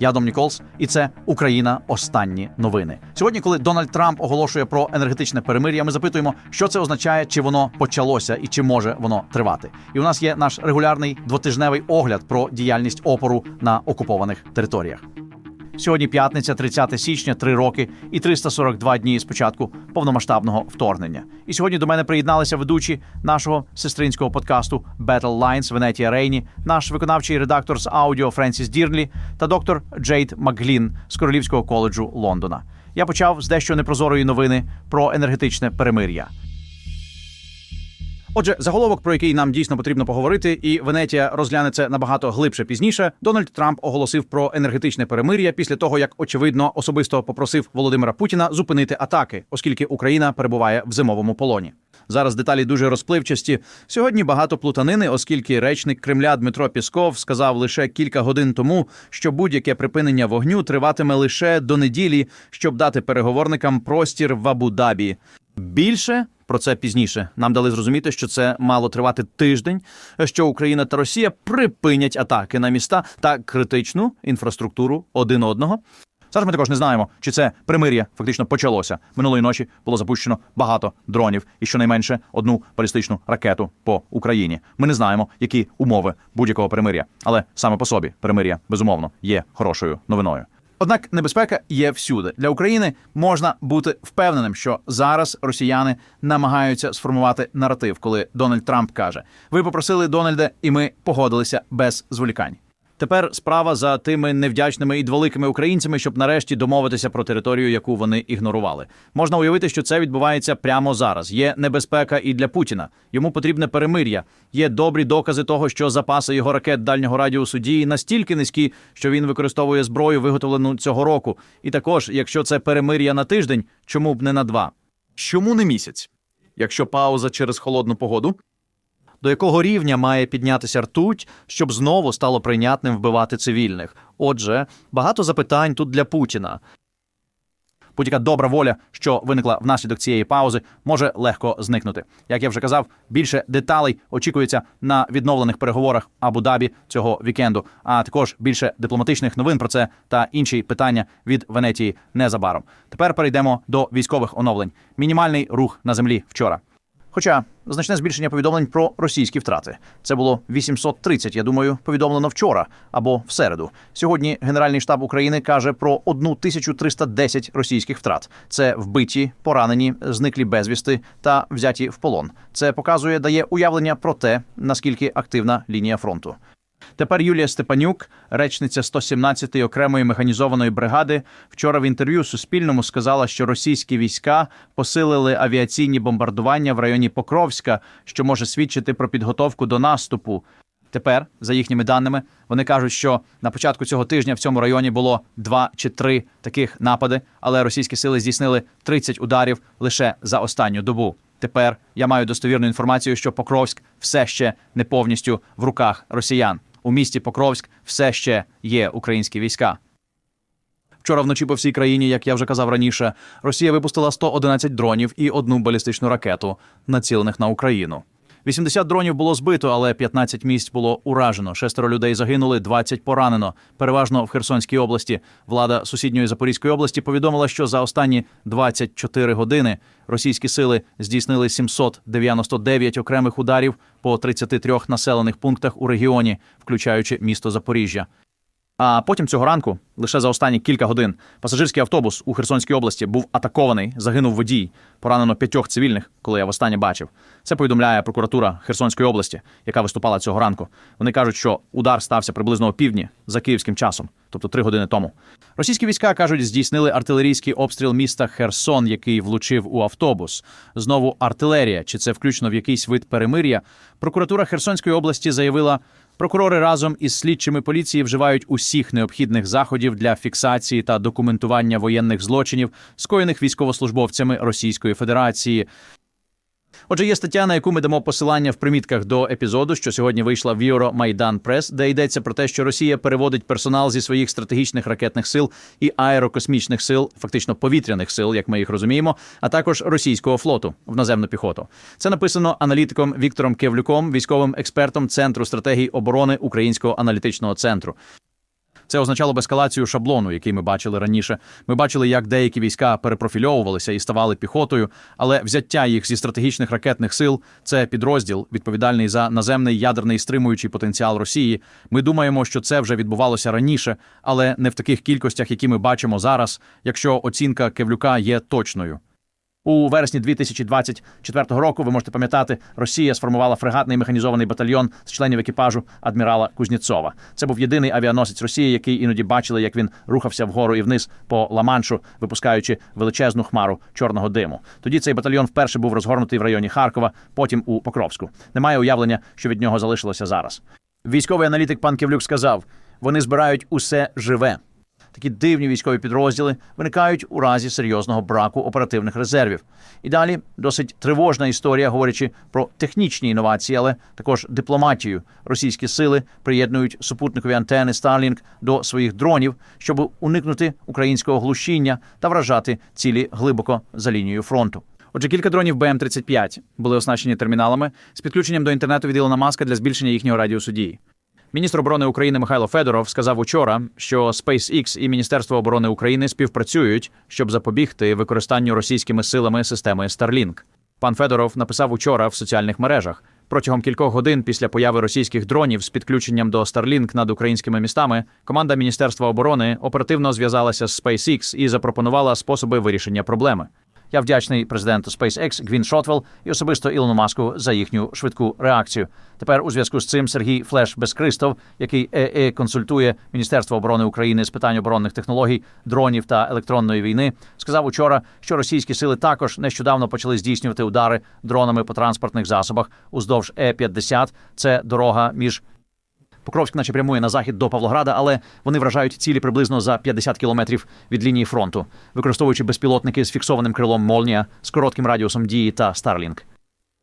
Я Дом Ніколс, і це Україна. Останні новини. Сьогодні, коли Дональд Трамп оголошує про енергетичне перемир'я, ми запитуємо, що це означає, чи воно почалося і чи може воно тривати. І у нас є наш регулярний двотижневий огляд про діяльність опору на окупованих територіях. Сьогодні п'ятниця, 30 січня, три роки і 342 дні з початку повномасштабного вторгнення. І сьогодні до мене приєдналися ведучі нашого сестринського подкасту Battle Lines Венетія Рейні, наш виконавчий редактор з аудіо Френсіс Дірнлі та доктор Джейд Макглін з Королівського коледжу Лондона. Я почав з дещо непрозорої новини про енергетичне перемир'я. Отже, заголовок, про який нам дійсно потрібно поговорити, і Венетія розгляне це набагато глибше пізніше. Дональд Трамп оголосив про енергетичне перемир'я після того, як очевидно особисто попросив Володимира Путіна зупинити атаки, оскільки Україна перебуває в зимовому полоні. Зараз деталі дуже розпливчасті. Сьогодні багато плутанини, оскільки речник Кремля Дмитро Пісков сказав лише кілька годин тому, що будь-яке припинення вогню триватиме лише до неділі, щоб дати переговорникам простір в Абу-Дабі. Більше про це пізніше нам дали зрозуміти, що це мало тривати тиждень, що Україна та Росія припинять атаки на міста та критичну інфраструктуру один одного. Зараз ми також не знаємо, чи це примир'я фактично почалося. Минулої ночі було запущено багато дронів і щонайменше одну балістичну ракету по Україні. Ми не знаємо, які умови будь-якого примир'я, але саме по собі примир'я безумовно є хорошою новиною. Однак небезпека є всюди для України. Можна бути впевненим, що зараз росіяни намагаються сформувати наратив, коли Дональд Трамп каже: Ви попросили Дональда, і ми погодилися без зволікань. Тепер справа за тими невдячними і дволикими українцями, щоб нарешті домовитися про територію, яку вони ігнорували. Можна уявити, що це відбувається прямо зараз. Є небезпека і для Путіна. Йому потрібне перемир'я. Є добрі докази того, що запаси його ракет дальнього радіусу дії настільки низькі, що він використовує зброю, виготовлену цього року. І також, якщо це перемир'я на тиждень, чому б не на два? Чому не місяць? Якщо пауза через холодну погоду, до якого рівня має піднятися ртуть, щоб знову стало прийнятним вбивати цивільних. Отже, багато запитань тут для Путіна. Будь-яка добра воля, що виникла внаслідок цієї паузи, може легко зникнути. Як я вже казав, більше деталей очікується на відновлених переговорах Абу-Дабі цього вікенду, а також більше дипломатичних новин про це та інші питання від Венетії незабаром. Тепер перейдемо до військових оновлень. Мінімальний рух на землі вчора. Хоча значне збільшення повідомлень про російські втрати. Це було 830, я думаю, повідомлено вчора або в середу. Сьогодні Генеральний штаб України каже про 1310 російських втрат. Це вбиті, поранені, зниклі безвісти та взяті в полон. Це показує, дає уявлення про те, наскільки активна лінія фронту. Тепер Юлія Степанюк, речниця 117-ї окремої механізованої бригади, вчора в інтерв'ю Суспільному сказала, що російські війська посилили авіаційні бомбардування в районі Покровська, що може свідчити про підготовку до наступу. Тепер, за їхніми даними, вони кажуть, що на початку цього тижня в цьому районі було два чи три таких напади, але російські сили здійснили 30 ударів лише за останню добу. Тепер я маю достовірну інформацію, що Покровськ все ще не повністю в руках росіян у місті Покровськ все ще є українські війська. Вчора вночі по всій країні, як я вже казав раніше, Росія випустила 111 дронів і одну балістичну ракету, націлених на Україну. 80 дронів було збито, але 15 місць було уражено. Шестеро людей загинули, 20 поранено. Переважно в Херсонській області. Влада сусідньої Запорізької області повідомила, що за останні 24 години російські сили здійснили 799 окремих ударів по 33 населених пунктах у регіоні, включаючи місто Запоріжжя. А потім цього ранку, лише за останні кілька годин, пасажирський автобус у Херсонській області був атакований, загинув водій, поранено п'ятьох цивільних, коли я востаннє бачив. Це повідомляє прокуратура Херсонської області, яка виступала цього ранку. Вони кажуть, що удар стався приблизно о півдні за київським часом, тобто три години тому. Російські війська кажуть, здійснили артилерійський обстріл міста Херсон, який влучив у автобус. Знову артилерія, чи це включно в якийсь вид перемир'я. Прокуратура Херсонської області заявила. Прокурори разом із слідчими поліції вживають усіх необхідних заходів для фіксації та документування воєнних злочинів, скоєних військовослужбовцями Російської Федерації. Отже, є стаття, на яку ми дамо посилання в примітках до епізоду, що сьогодні вийшла в Євро Майдан Прес, де йдеться про те, що Росія переводить персонал зі своїх стратегічних ракетних сил і аерокосмічних сил, фактично повітряних сил, як ми їх розуміємо, а також російського флоту в наземну піхоту. Це написано аналітиком Віктором Кевлюком, військовим експертом Центру стратегії оборони Українського аналітичного центру. Це означало б ескалацію шаблону, який ми бачили раніше. Ми бачили, як деякі війська перепрофільовувалися і ставали піхотою, але взяття їх зі стратегічних ракетних сил це підрозділ, відповідальний за наземний ядерний стримуючий потенціал Росії. Ми думаємо, що це вже відбувалося раніше, але не в таких кількостях, які ми бачимо зараз, якщо оцінка Кевлюка є точною. У вересні 2024 року, ви можете пам'ятати, Росія сформувала фрегатний механізований батальйон з членів екіпажу адмірала Кузнєцова. Це був єдиний авіаносець Росії, який іноді бачили, як він рухався вгору і вниз по Ла-Маншу, випускаючи величезну хмару чорного диму. Тоді цей батальйон вперше був розгорнутий в районі Харкова, потім у Покровську. Немає уявлення, що від нього залишилося зараз. Військовий аналітик пан Ківлюк сказав: вони збирають усе живе. Такі дивні військові підрозділи виникають у разі серйозного браку оперативних резервів. І далі досить тривожна історія, говорячи про технічні інновації, але також дипломатію. Російські сили приєднують супутникові антени Starlink до своїх дронів, щоб уникнути українського глушіння та вражати цілі глибоко за лінією фронту. Отже, кілька дронів БМ-35 були оснащені терміналами з підключенням до інтернету від Ілона Маска для збільшення їхнього радіусу дії. Міністр оборони України Михайло Федоров сказав учора, що SpaceX і Міністерство оборони України співпрацюють, щоб запобігти використанню російськими силами системи Starlink. Пан Федоров написав учора в соціальних мережах. Протягом кількох годин після появи російських дронів з підключенням до Starlink над українськими містами команда Міністерства оборони оперативно зв'язалася з SpaceX і запропонувала способи вирішення проблеми. Я вдячний президенту SpaceX Гвін Шотвелл і особисто Ілону Маску за їхню швидку реакцію. Тепер у зв'язку з цим Сергій Флеш Безкристов, який ЕЕ консультує Міністерство оборони України з питань оборонних технологій, дронів та електронної війни, сказав учора, що російські сили також нещодавно почали здійснювати удари дронами по транспортних засобах уздовж Е-50. Це дорога між Покровськ, наче прямує на захід до Павлограда, але вони вражають цілі приблизно за 50 кілометрів від лінії фронту, використовуючи безпілотники з фіксованим крилом Молнія з коротким радіусом дії та Старлінг.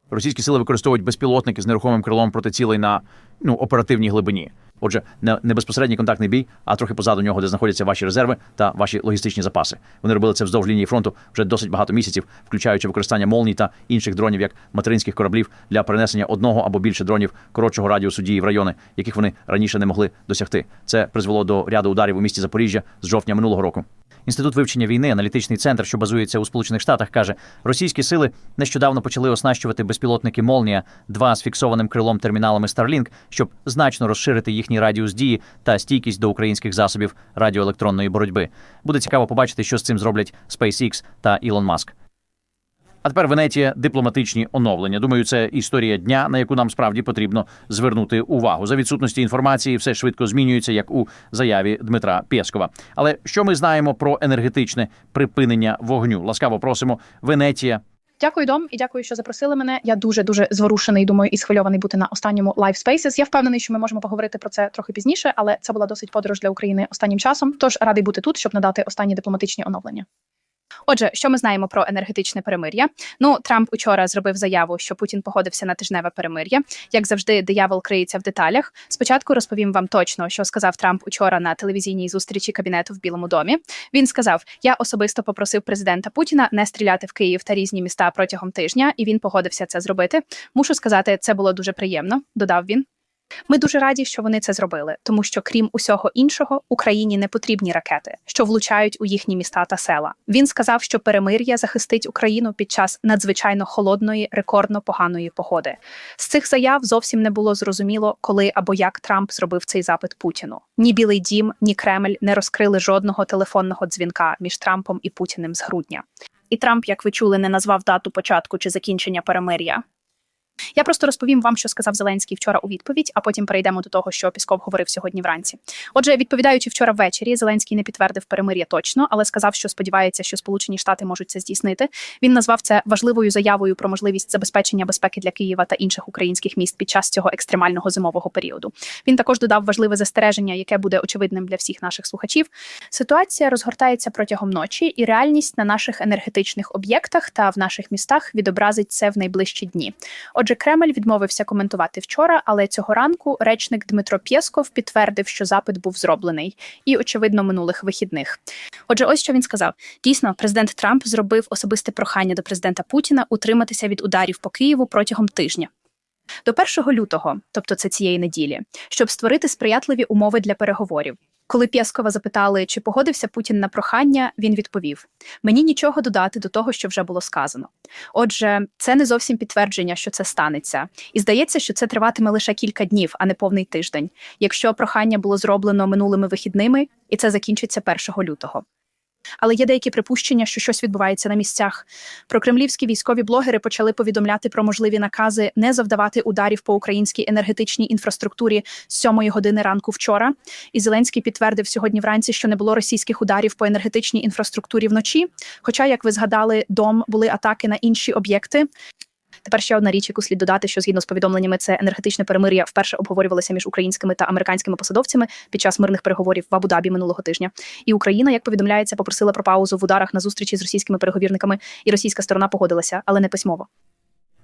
Російські сили використовують безпілотники з нерухомим крилом проти цілей на ну, оперативній глибині. Отже, не, не безпосередній контактний бій, а трохи позаду нього, де знаходяться ваші резерви та ваші логістичні запаси. Вони робили це вздовж лінії фронту вже досить багато місяців, включаючи використання молній та інших дронів як материнських кораблів для перенесення одного або більше дронів коротшого радіусу дії в райони, яких вони раніше не могли досягти. Це призвело до ряду ударів у місті Запоріжжя з жовтня минулого року. Інститут вивчення війни, аналітичний центр, що базується у Сполучених Штатах, каже, російські сили нещодавно почали оснащувати безпілотники Молнія, два з фіксованим крилом терміналами Starlink, щоб значно розширити їхній радіус дії та стійкість до українських засобів радіоелектронної боротьби. Буде цікаво побачити, що з цим зроблять SpaceX та Ілон Маск. А тепер Венетія дипломатичні оновлення. Думаю, це історія дня, на яку нам справді потрібно звернути увагу. За відсутності інформації все швидко змінюється, як у заяві Дмитра Пєскова. Але що ми знаємо про енергетичне припинення вогню? Ласкаво просимо, Венетія. Дякую, дом, і дякую, що запросили мене. Я дуже дуже зворушений. Думаю, і схвильований бути на останньому Live Spaces. Я впевнений, що ми можемо поговорити про це трохи пізніше, але це була досить подорож для України останнім часом. Тож радий бути тут, щоб надати останні дипломатичні оновлення. Отже, що ми знаємо про енергетичне перемир'я? Ну, Трамп учора зробив заяву, що Путін погодився на тижневе перемир'я. Як завжди, диявол криється в деталях. Спочатку розповім вам точно, що сказав Трамп учора на телевізійній зустрічі кабінету в Білому домі. Він сказав: Я особисто попросив президента Путіна не стріляти в Київ та різні міста протягом тижня, і він погодився це зробити. Мушу сказати, це було дуже приємно. Додав він. Ми дуже раді, що вони це зробили, тому що, крім усього іншого, Україні не потрібні ракети, що влучають у їхні міста та села. Він сказав, що перемир'я захистить Україну під час надзвичайно холодної, рекордно поганої погоди. З цих заяв зовсім не було зрозуміло, коли або як Трамп зробив цей запит Путіну. Ні Білий Дім, ні Кремль не розкрили жодного телефонного дзвінка між Трампом і Путіним з грудня. І Трамп, як ви чули, не назвав дату початку чи закінчення перемир'я. Я просто розповім вам, що сказав Зеленський вчора у відповідь, а потім перейдемо до того, що Пісков говорив сьогодні вранці. Отже, відповідаючи вчора ввечері, Зеленський не підтвердив перемир'я точно, але сказав, що сподівається, що Сполучені Штати можуть це здійснити. Він назвав це важливою заявою про можливість забезпечення безпеки для Києва та інших українських міст під час цього екстремального зимового періоду. Він також додав важливе застереження, яке буде очевидним для всіх наших слухачів. Ситуація розгортається протягом ночі, і реальність на наших енергетичних об'єктах та в наших містах відобразить це в найближчі дні. Отже, Кремль відмовився коментувати вчора, але цього ранку речник Дмитро Пєсков підтвердив, що запит був зроблений, і очевидно минулих вихідних. Отже, ось що він сказав: дійсно, президент Трамп зробив особисте прохання до президента Путіна утриматися від ударів по Києву протягом тижня. До 1 лютого, тобто це цієї неділі, щоб створити сприятливі умови для переговорів. Коли Пєскова запитали, чи погодився Путін на прохання, він відповів: Мені нічого додати до того, що вже було сказано. Отже, це не зовсім підтвердження, що це станеться, і здається, що це триватиме лише кілька днів, а не повний тиждень, якщо прохання було зроблено минулими вихідними, і це закінчиться 1 лютого. Але є деякі припущення, що щось відбувається на місцях. Прокремлівські військові блогери почали повідомляти про можливі накази не завдавати ударів по українській енергетичній інфраструктурі з 7 години ранку вчора. І Зеленський підтвердив сьогодні вранці, що не було російських ударів по енергетичній інфраструктурі вночі. Хоча, як ви згадали, дом були атаки на інші об'єкти. Тепер ще одна річ, яку слід додати, що згідно з повідомленнями, це енергетичне перемир'я вперше обговорювалося між українськими та американськими посадовцями під час мирних переговорів в Абу-Дабі минулого тижня. І Україна, як повідомляється, попросила про паузу в ударах на зустрічі з російськими переговірниками, і російська сторона погодилася, але не письмово.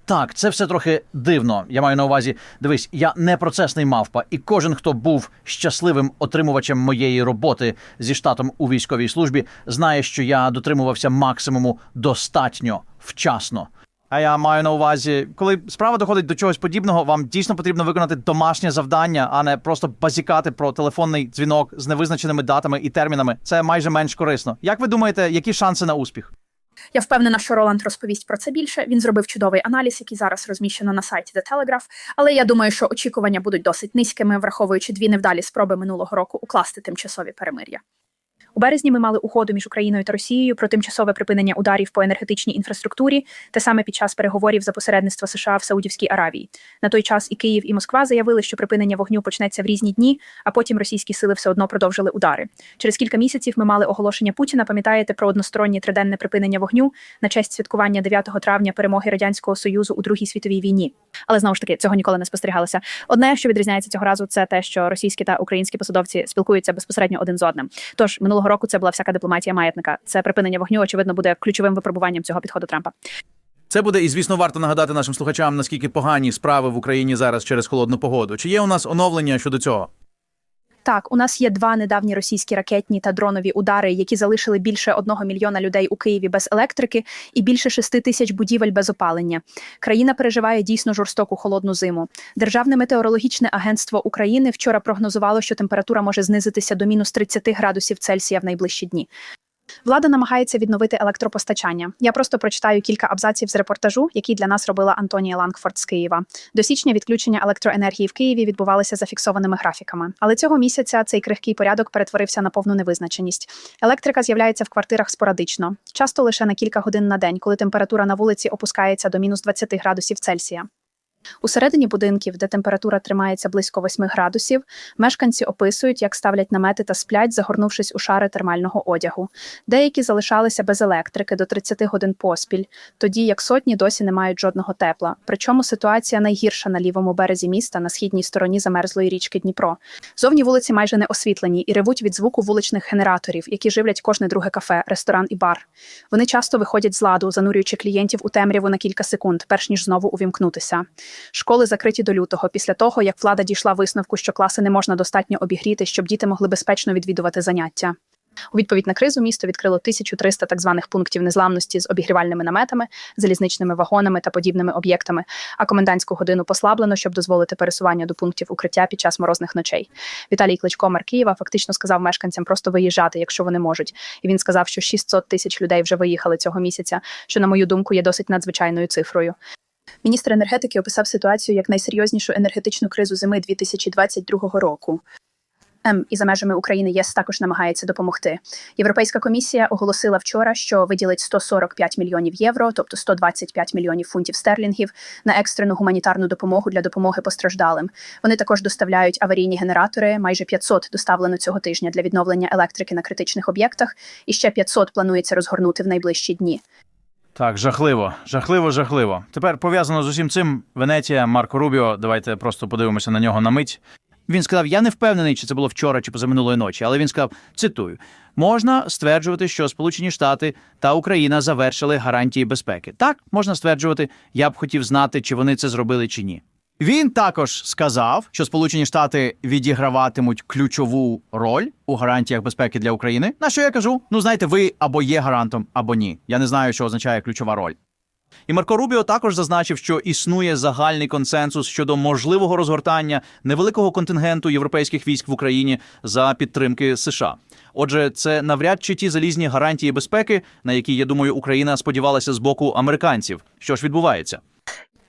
Так, це все трохи дивно. Я маю на увазі, дивись, я не процесний мавпа, і кожен, хто був щасливим отримувачем моєї роботи зі штатом у військовій службі, знає, що я дотримувався максимуму достатньо вчасно. А я маю на увазі, коли справа доходить до чогось подібного, вам дійсно потрібно виконати домашнє завдання, а не просто базікати про телефонний дзвінок з невизначеними датами і термінами. Це майже менш корисно. Як ви думаєте, які шанси на успіх? Я впевнена, що Роланд розповість про це більше. Він зробив чудовий аналіз, який зараз розміщено на сайті The Telegraph. Але я думаю, що очікування будуть досить низькими, враховуючи дві невдалі спроби минулого року укласти тимчасові перемир'я. У березні ми мали угоду між Україною та Росією про тимчасове припинення ударів по енергетичній інфраструктурі, те саме під час переговорів за посередництва США в Саудівській Аравії. На той час і Київ, і Москва заявили, що припинення вогню почнеться в різні дні, а потім російські сили все одно продовжили удари. Через кілька місяців ми мали оголошення Путіна. Пам'ятаєте про одностороннє триденне припинення вогню на честь святкування 9 травня перемоги радянського союзу у Другій світовій війні. Але знову ж таки цього ніколи не спостерігалося. Одне, що відрізняється цього разу, це те, що російські та українські посадовці спілкуються безпосередньо один з одним. Тож минулого року це була всяка дипломатія маятника. Це припинення вогню, очевидно, буде ключовим випробуванням цього підходу Трампа. Це буде і звісно варто нагадати нашим слухачам, наскільки погані справи в Україні зараз через холодну погоду. Чи є у нас оновлення щодо цього? Так, у нас є два недавні російські ракетні та дронові удари, які залишили більше одного мільйона людей у Києві без електрики і більше шести тисяч будівель без опалення. Країна переживає дійсно жорстоку холодну зиму. Державне метеорологічне агентство України вчора прогнозувало, що температура може знизитися до мінус 30 градусів Цельсія в найближчі дні. Влада намагається відновити електропостачання. Я просто прочитаю кілька абзаців з репортажу, який для нас робила Антонія Лангфорд з Києва. До січня відключення електроенергії в Києві відбувалися за фіксованими графіками. Але цього місяця цей крихкий порядок перетворився на повну невизначеність. Електрика з'являється в квартирах спорадично, часто лише на кілька годин на день, коли температура на вулиці опускається до мінус 20 градусів Цельсія. Усередині будинків, де температура тримається близько 8 градусів, мешканці описують, як ставлять намети та сплять, загорнувшись у шари термального одягу. Деякі залишалися без електрики до 30 годин поспіль, тоді як сотні досі не мають жодного тепла. Причому ситуація найгірша на лівому березі міста на східній стороні замерзлої річки Дніпро. Зовні вулиці майже не освітлені і ревуть від звуку вуличних генераторів, які живлять кожне друге кафе, ресторан і бар. Вони часто виходять з ладу, занурюючи клієнтів у темряву на кілька секунд, перш ніж знову увімкнутися. Школи закриті до лютого, після того як влада дійшла висновку, що класи не можна достатньо обігріти, щоб діти могли безпечно відвідувати заняття. У відповідь на кризу місто відкрило 1300 так званих пунктів незламності з обігрівальними наметами, залізничними вагонами та подібними об'єктами. А комендантську годину послаблено, щоб дозволити пересування до пунктів укриття під час морозних ночей. Віталій Кличко, мер Києва, фактично сказав мешканцям просто виїжджати, якщо вони можуть. І він сказав, що 600 тисяч людей вже виїхали цього місяця, що, на мою думку, є досить надзвичайною цифрою. Міністр енергетики описав ситуацію як найсерйознішу енергетичну кризу зими 2022 року. Ем, і за межами України ЄС також намагається допомогти. Європейська комісія оголосила вчора, що виділить 145 мільйонів євро, тобто 125 мільйонів фунтів стерлінгів, на екстрену гуманітарну допомогу для допомоги постраждалим. Вони також доставляють аварійні генератори. Майже 500 доставлено цього тижня для відновлення електрики на критичних об'єктах, і ще 500 планується розгорнути в найближчі дні. Так, жахливо, жахливо, жахливо. Тепер пов'язано з усім цим Венеція, Марко Рубіо. Давайте просто подивимося на нього на мить. Він сказав: Я не впевнений, чи це було вчора, чи позаминулої ночі, але він сказав: цитую: можна стверджувати, що Сполучені Штати та Україна завершили гарантії безпеки. Так, можна стверджувати. Я б хотів знати, чи вони це зробили чи ні. Він також сказав, що Сполучені Штати відіграватимуть ключову роль у гарантіях безпеки для України. На що я кажу? Ну знаєте, ви або є гарантом, або ні. Я не знаю, що означає ключова роль. І Марко Рубіо також зазначив, що існує загальний консенсус щодо можливого розгортання невеликого контингенту європейських військ в Україні за підтримки США. Отже, це навряд чи ті залізні гарантії безпеки, на які я думаю, Україна сподівалася з боку американців. Що ж відбувається?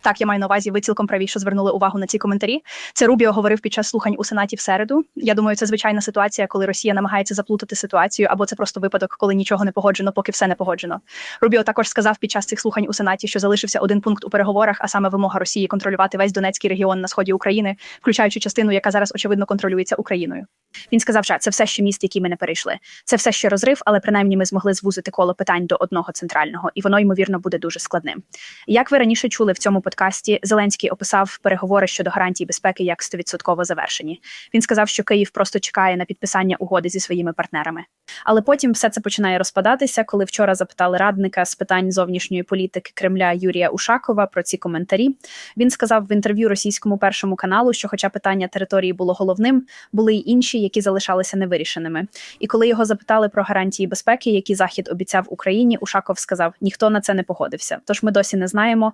Так, я маю на увазі, ви цілком праві, що звернули увагу на ці коментарі. Це Рубіо говорив під час слухань у Сенаті в середу. Я думаю, це звичайна ситуація, коли Росія намагається заплутати ситуацію, або це просто випадок, коли нічого не погоджено, поки все не погоджено. Рубіо також сказав під час цих слухань у Сенаті, що залишився один пункт у переговорах, а саме вимога Росії контролювати весь Донецький регіон на сході України, включаючи частину, яка зараз очевидно контролюється Україною. Він сказав, що це все ще міст, які ми не перейшли. Це все ще розрив, але принаймні ми змогли звузити коло питань до одного центрального, і воно ймовірно буде дуже складним. Як ви раніше чули в цьому подкасті, Зеленський описав переговори щодо гарантій безпеки як 100% завершені. Він сказав, що Київ просто чекає на підписання угоди зі своїми партнерами. Але потім все це починає розпадатися, коли вчора запитали радника з питань зовнішньої політики Кремля Юрія Ушакова про ці коментарі. Він сказав в інтерв'ю російському першому каналу, що, хоча питання території було головним, були й інші, які залишалися невирішеними. І коли його запитали про гарантії безпеки, які захід обіцяв Україні, Ушаков сказав: ніхто на це не погодився. Тож ми досі не знаємо,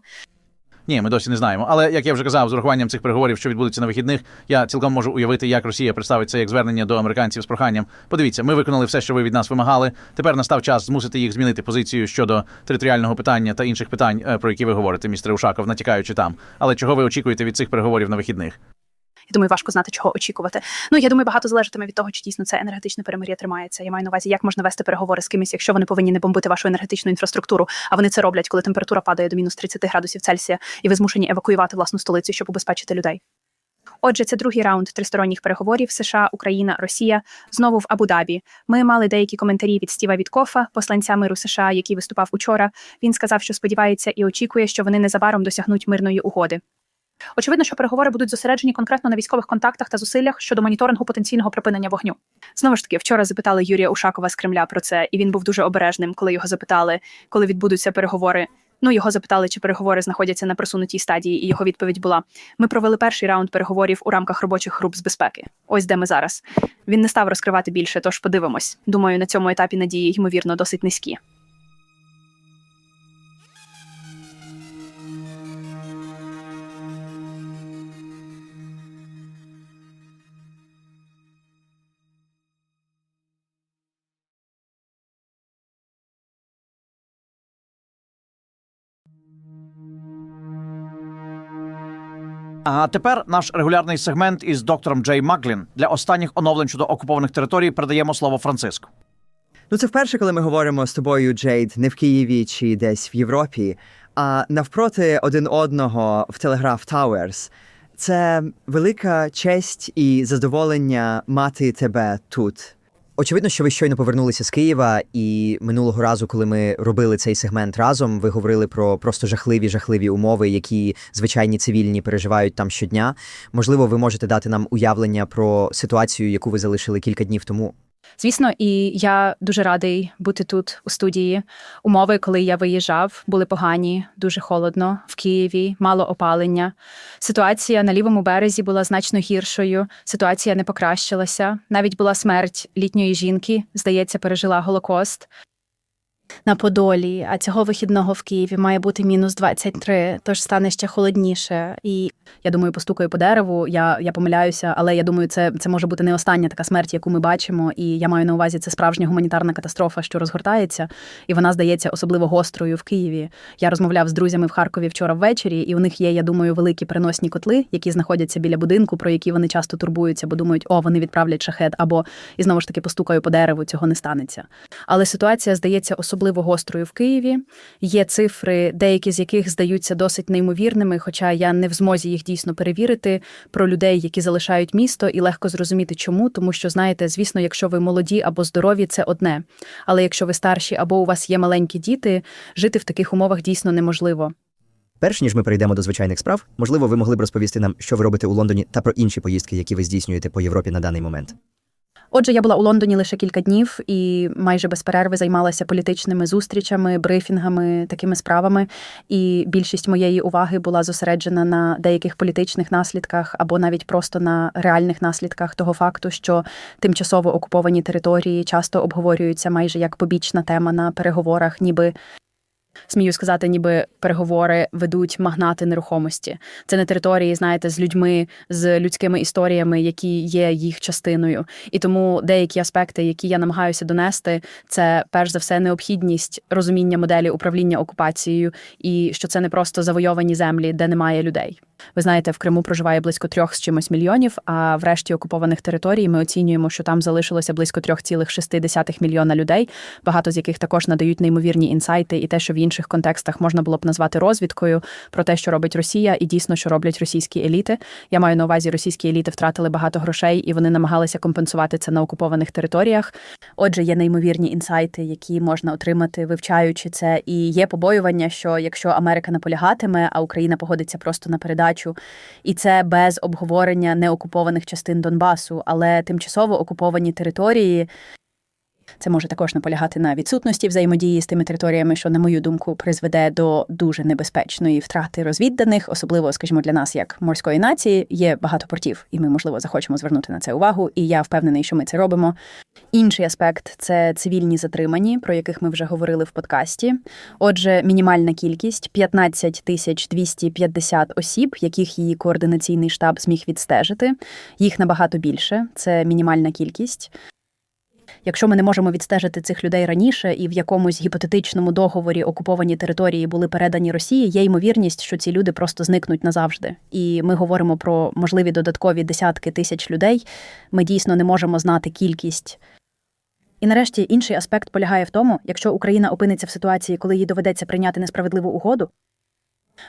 Ні, ми досі не знаємо. Але як я вже казав, з урахуванням цих переговорів, що відбудуться на вихідних, я цілком можу уявити, як Росія представить це як звернення до американців з проханням. Подивіться, ми виконали все, що ви від нас вимагали. Тепер настав час змусити їх змінити позицію щодо територіального питання та інших питань, е, про які ви говорите, містер Ушаков, натякаючи там. Але чого ви очікуєте від цих переговорів на вихідних? Я думаю, важко знати, чого очікувати. Ну я думаю, багато залежатиме від того, чи дійсно це енергетичне перемир'я тримається. Я маю на увазі, як можна вести переговори з кимось, якщо вони повинні не бомбити вашу енергетичну інфраструктуру, а вони це роблять, коли температура падає до мінус 30 градусів Цельсія, і ви змушені евакуювати власну столицю, щоб убезпечити людей. Отже, це другий раунд тристоронніх переговорів США, Україна, Росія знову в Абу-Дабі. Ми мали деякі коментарі від Стіва Віткофа, посланця миру США, який виступав учора. Він сказав, що сподівається і очікує, що вони незабаром досягнуть мирної угоди. Очевидно, що переговори будуть зосереджені конкретно на військових контактах та зусиллях щодо моніторингу потенційного припинення вогню. Знову ж таки, вчора запитали Юрія Ушакова з Кремля про це, і він був дуже обережним, коли його запитали, коли відбудуться переговори. Ну, його запитали, чи переговори знаходяться на просунутій стадії, і його відповідь була: ми провели перший раунд переговорів у рамках робочих груп з безпеки. Ось де ми зараз. Він не став розкривати більше, тож подивимось. Думаю, на цьому етапі надії ймовірно досить низькі. А тепер наш регулярний сегмент із доктором Джей Маклін. Для останніх оновлень щодо окупованих територій передаємо слово Франциску. Ну, це вперше, коли ми говоримо з тобою, Джейд, не в Києві чи десь в Європі, а навпроти один одного в Телеграф Тауерс. Це велика честь і задоволення мати тебе тут. Очевидно, що ви щойно повернулися з Києва, і минулого разу, коли ми робили цей сегмент разом, ви говорили про просто жахливі жахливі умови, які звичайні цивільні переживають там щодня. Можливо, ви можете дати нам уявлення про ситуацію, яку ви залишили кілька днів тому. Звісно, і я дуже радий бути тут у студії. Умови, коли я виїжджав, були погані, дуже холодно в Києві, мало опалення. Ситуація на лівому березі була значно гіршою. Ситуація не покращилася. Навіть була смерть літньої жінки, здається, пережила голокост. На Подолі, а цього вихідного в Києві має бути мінус 23, тож стане ще холодніше. І я думаю, постукаю по дереву. Я, я помиляюся, але я думаю, це, це може бути не остання така смерть, яку ми бачимо. І я маю на увазі це справжня гуманітарна катастрофа, що розгортається, і вона здається особливо гострою в Києві. Я розмовляв з друзями в Харкові вчора ввечері, і у них є, я думаю, великі переносні котли, які знаходяться біля будинку, про які вони часто турбуються, бо думають, о, вони відправлять шахет, або і знову ж таки постукаю по дереву, цього не станеться. Але ситуація здається особливо гострою в Києві. Є цифри, деякі з яких здаються досить неймовірними, хоча я не в змозі їх дійсно перевірити про людей, які залишають місто, і легко зрозуміти, чому, тому що знаєте, звісно, якщо ви молоді або здорові, це одне. Але якщо ви старші або у вас є маленькі діти, жити в таких умовах дійсно неможливо. Перш ніж ми перейдемо до звичайних справ, можливо, ви могли б розповісти нам, що ви робите у Лондоні та про інші поїздки, які ви здійснюєте по Європі на даний момент. Отже, я була у Лондоні лише кілька днів і майже без перерви займалася політичними зустрічами, брифінгами, такими справами. І більшість моєї уваги була зосереджена на деяких політичних наслідках або навіть просто на реальних наслідках того факту, що тимчасово окуповані території часто обговорюються майже як побічна тема на переговорах, ніби смію сказати, ніби переговори ведуть магнати нерухомості. Це не території, знаєте, з людьми, з людськими історіями, які є їх частиною. І тому деякі аспекти, які я намагаюся донести, це перш за все необхідність розуміння моделі управління окупацією, і що це не просто завойовані землі, де немає людей. Ви знаєте, в Криму проживає близько трьох з чимось мільйонів. А в решті окупованих територій ми оцінюємо, що там залишилося близько 3,6 мільйона людей, багато з яких також надають неймовірні інсайти, і те, що в інших контекстах можна було б назвати розвідкою про те, що робить Росія, і дійсно, що роблять російські еліти. Я маю на увазі, російські еліти втратили багато грошей, і вони намагалися компенсувати це на окупованих територіях. Отже, є неймовірні інсайти, які можна отримати, вивчаючи це. І є побоювання, що якщо Америка наполягатиме, а Україна погодиться просто на передачу, і це без обговорення неокупованих частин Донбасу, але тимчасово окуповані території. Це може також наполягати на відсутності взаємодії з тими територіями, що, на мою думку, призведе до дуже небезпечної втрати розвідданих, особливо, скажімо, для нас, як морської нації, є багато портів, і ми, можливо, захочемо звернути на це увагу. І я впевнений, що ми це робимо. Інший аспект це цивільні затримані, про яких ми вже говорили в подкасті. Отже, мінімальна кількість 15 тисяч 250 осіб, яких її координаційний штаб зміг відстежити. Їх набагато більше. Це мінімальна кількість. Якщо ми не можемо відстежити цих людей раніше і в якомусь гіпотетичному договорі окуповані території були передані Росії, є ймовірність, що ці люди просто зникнуть назавжди. І ми говоримо про можливі додаткові десятки тисяч людей. Ми дійсно не можемо знати кількість. І нарешті інший аспект полягає в тому, якщо Україна опиниться в ситуації, коли їй доведеться прийняти несправедливу угоду.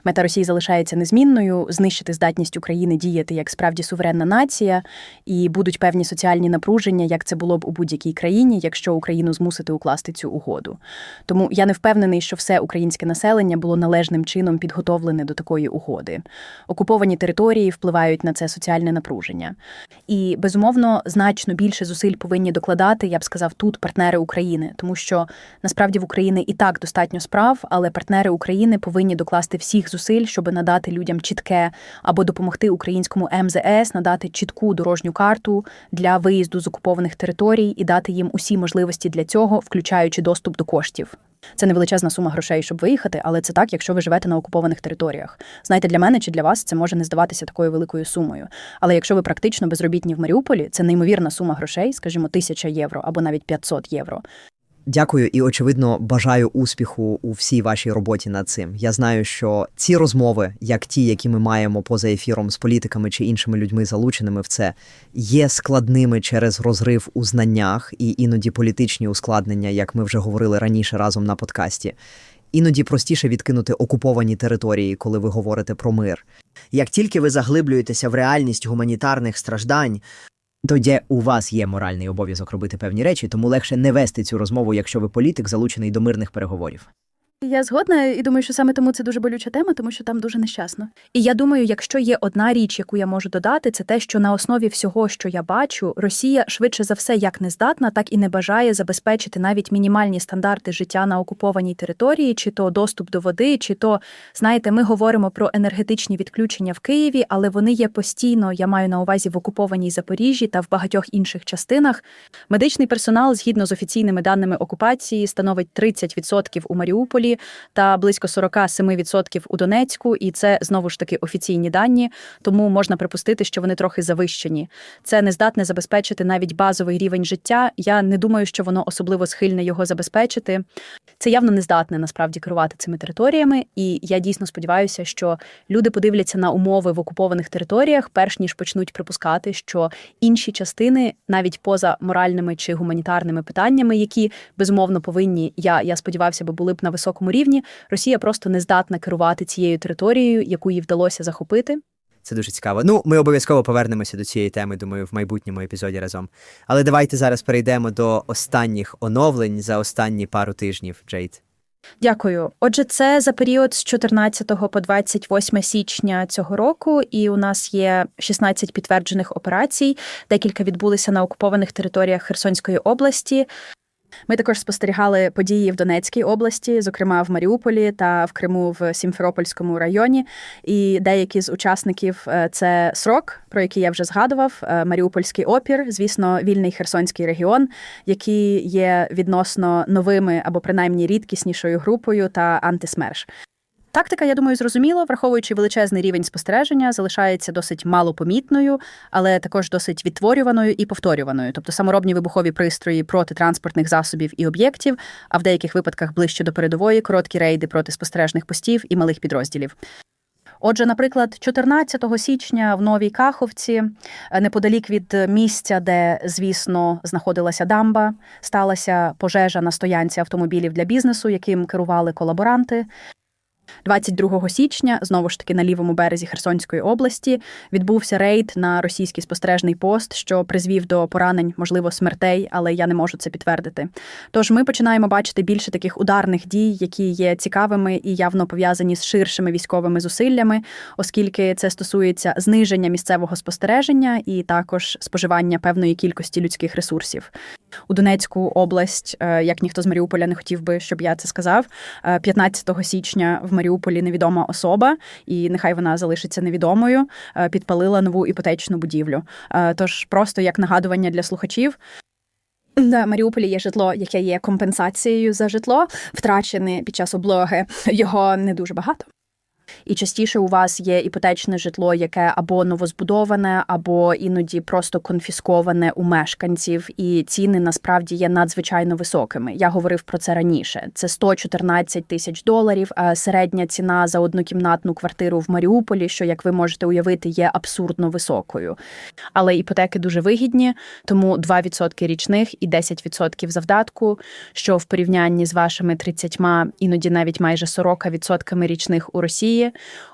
Мета Росії залишається незмінною, знищити здатність України діяти як справді суверенна нація, і будуть певні соціальні напруження, як це було б у будь-якій країні, якщо Україну змусити укласти цю угоду. Тому я не впевнений, що все українське населення було належним чином підготовлене до такої угоди. Окуповані території впливають на це соціальне напруження. І безумовно значно більше зусиль повинні докладати, я б сказав, тут партнери України, тому що насправді в Україні і так достатньо справ, але партнери України повинні докласти всіх зусиль, щоб надати людям чітке або допомогти українському МЗС надати чітку дорожню карту для виїзду з окупованих територій і дати їм усі можливості для цього, включаючи доступ до коштів. Це не величезна сума грошей, щоб виїхати, але це так, якщо ви живете на окупованих територіях. Знаєте, для мене чи для вас це може не здаватися такою великою сумою. Але якщо ви практично безробітні в Маріуполі, це неймовірна сума грошей, скажімо, тисяча євро або навіть 500 євро. Дякую і очевидно бажаю успіху у всій вашій роботі над цим. Я знаю, що ці розмови, як ті, які ми маємо поза ефіром з політиками чи іншими людьми, залученими в це, є складними через розрив у знаннях і іноді політичні ускладнення, як ми вже говорили раніше разом на подкасті. Іноді простіше відкинути окуповані території, коли ви говорите про мир. Як тільки ви заглиблюєтеся в реальність гуманітарних страждань, тоді у вас є моральний обов'язок робити певні речі, тому легше не вести цю розмову, якщо ви політик, залучений до мирних переговорів. Я згодна і думаю, що саме тому це дуже болюча тема, тому що там дуже нещасно. І я думаю, якщо є одна річ, яку я можу додати, це те, що на основі всього, що я бачу, Росія швидше за все як не здатна, так і не бажає забезпечити навіть мінімальні стандарти життя на окупованій території, чи то доступ до води, чи то знаєте, ми говоримо про енергетичні відключення в Києві, але вони є постійно. Я маю на увазі в окупованій Запоріжжі та в багатьох інших частинах. Медичний персонал, згідно з офіційними даними окупації, становить 30% у Маріуполі та близько 47% у Донецьку, і це знову ж таки офіційні дані, тому можна припустити, що вони трохи завищені. Це не здатне забезпечити навіть базовий рівень життя. Я не думаю, що воно особливо схильне його забезпечити. Це явно не здатне насправді керувати цими територіями, і я дійсно сподіваюся, що люди подивляться на умови в окупованих територіях, перш ніж почнуть припускати, що інші частини, навіть поза моральними чи гуманітарними питаннями, які безумовно повинні, я, я сподівався би були б на високому рівні, Росія просто не здатна керувати цією територією, яку їй вдалося захопити. Це дуже цікаво. Ну, ми обов'язково повернемося до цієї теми, думаю, в майбутньому епізоді разом. Але давайте зараз перейдемо до останніх оновлень за останні пару тижнів, Джейд. Дякую. Отже, це за період з 14 по 28 січня цього року, і у нас є 16 підтверджених операцій. Декілька відбулися на окупованих територіях Херсонської області. Ми також спостерігали події в Донецькій області, зокрема в Маріуполі та в Криму в Сімферопольському районі. І деякі з учасників е, це срок, про який я вже згадував, е, Маріупольський опір, звісно, вільний Херсонський регіон, які є відносно новими або принаймні рідкіснішою групою та антисмерш. Тактика, я думаю, зрозуміло, враховуючи величезний рівень спостереження, залишається досить малопомітною, але також досить відтворюваною і повторюваною, тобто саморобні вибухові пристрої проти транспортних засобів і об'єктів, а в деяких випадках ближче до передової короткі рейди проти спостережних постів і малих підрозділів. Отже, наприклад, 14 січня в Новій Каховці, е, неподалік від місця, де, звісно, знаходилася дамба, сталася пожежа на стоянці автомобілів для бізнесу, яким керували колаборанти. 22 січня, знову ж таки на лівому березі Херсонської області, відбувся рейд на російський спостережний пост, що призвів до поранень, можливо, смертей, але я не можу це підтвердити. Тож ми починаємо бачити більше таких ударних дій, які є цікавими і явно пов'язані з ширшими військовими зусиллями, оскільки це стосується зниження місцевого спостереження і також споживання певної кількості людських ресурсів. У Донецьку область, е, як ніхто з Маріуполя не хотів би, щоб я це сказав. е, 15 січня в Маріуполі невідома особа, і нехай вона залишиться невідомою, е, підпалила нову іпотечну будівлю. Е, Тож просто як нагадування для слухачів. На Маріуполі є житло, яке є компенсацією за житло, втрачене під час облоги. Його не дуже багато. І частіше у вас є іпотечне житло, яке або новозбудоване, або іноді просто конфісковане у мешканців, і ціни насправді є надзвичайно високими. Я говорив про це раніше. Це 114 тисяч доларів. а Середня ціна за однокімнатну квартиру в Маріуполі, що як ви можете уявити, є абсурдно високою. Але іпотеки дуже вигідні, тому 2% річних і 10% завдатку, що в порівнянні з вашими 30, іноді навіть майже 40% річних у Росії,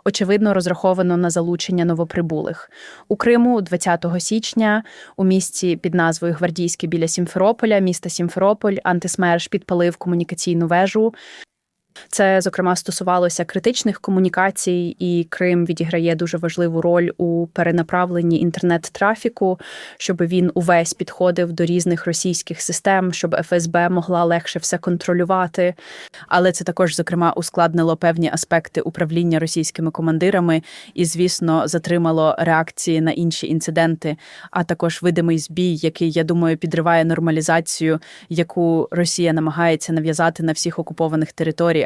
очевидно розраховано на залучення новоприбулих. У Криму 20 січня у місті під назвою Гвардійське біля Сімферополя, міста Сімферополь, антисмерш підпалив комунікаційну вежу. Це, зокрема, стосувалося критичних комунікацій, і Крим відіграє дуже важливу роль у перенаправленні інтернет-трафіку, щоб він увесь підходив до різних російських систем, щоб ФСБ могла легше все контролювати. Але це також, зокрема, ускладнило певні аспекти управління російськими командирами і, звісно, затримало реакції на інші інциденти, а також видимий збій, який, я думаю, підриває нормалізацію, яку Росія намагається нав'язати на всіх окупованих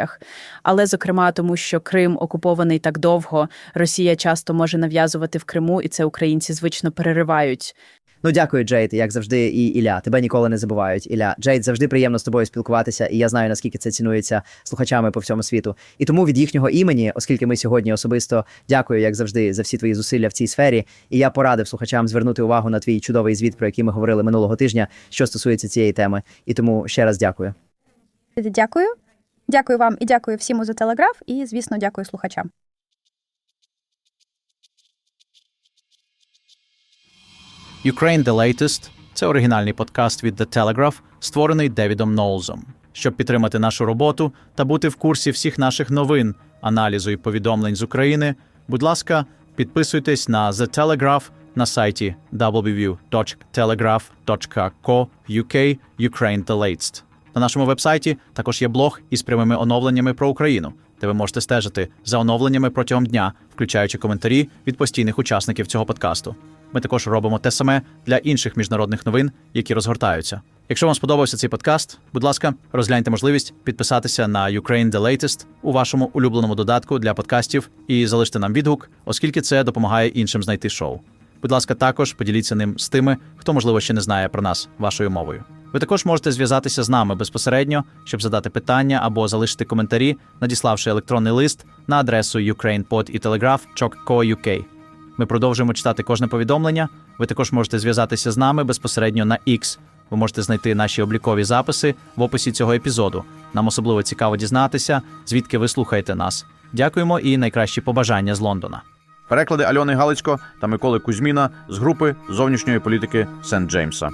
територіях. Але, зокрема, тому що Крим окупований так довго, Росія часто може нав'язувати в Криму, і це українці звично переривають. Ну, дякую, Джейд, як завжди, і Ілля. Тебе ніколи не забувають. Ілля, Джейд, завжди приємно з тобою спілкуватися, і я знаю, наскільки це цінується слухачами по всьому світу. І тому від їхнього імені, оскільки ми сьогодні особисто дякую, як завжди, за всі твої зусилля в цій сфері. І я порадив слухачам звернути увагу на твій чудовий звіт, про який ми говорили минулого тижня, що стосується цієї теми. І тому ще раз дякую. Дякую. Дякую вам і дякую всім за телеграф. І, звісно, дякую слухачам. Ukraine The Latest – це оригінальний подкаст від The Telegraph, створений Девідом Ноулзом. Щоб підтримати нашу роботу та бути в курсі всіх наших новин, аналізу і повідомлень з України, будь ласка, підписуйтесь на The Telegraph на сайті www.telegraph.co.uk Ukraine The Latest. На нашому вебсайті також є блог із прямими оновленнями про Україну, де ви можете стежити за оновленнями протягом дня, включаючи коментарі від постійних учасників цього подкасту. Ми також робимо те саме для інших міжнародних новин, які розгортаються. Якщо вам сподобався цей подкаст, будь ласка, розгляньте можливість підписатися на Ukraine The Latest у вашому улюбленому додатку для подкастів і залиште нам відгук, оскільки це допомагає іншим знайти шоу. Будь ласка, також поділіться ним з тими, хто можливо ще не знає про нас вашою мовою. Ви також можете зв'язатися з нами безпосередньо, щоб задати питання або залишити коментарі, надіславши електронний лист на адресу ukrainepod і telegraph.co.uk. Ми продовжуємо читати кожне повідомлення. Ви також можете зв'язатися з нами безпосередньо на X. Ви можете знайти наші облікові записи в описі цього епізоду. Нам особливо цікаво дізнатися, звідки ви слухаєте нас. Дякуємо і найкращі побажання з Лондона. Переклади Альони Галицько та Миколи Кузьміна з групи зовнішньої політики Сент Джеймса.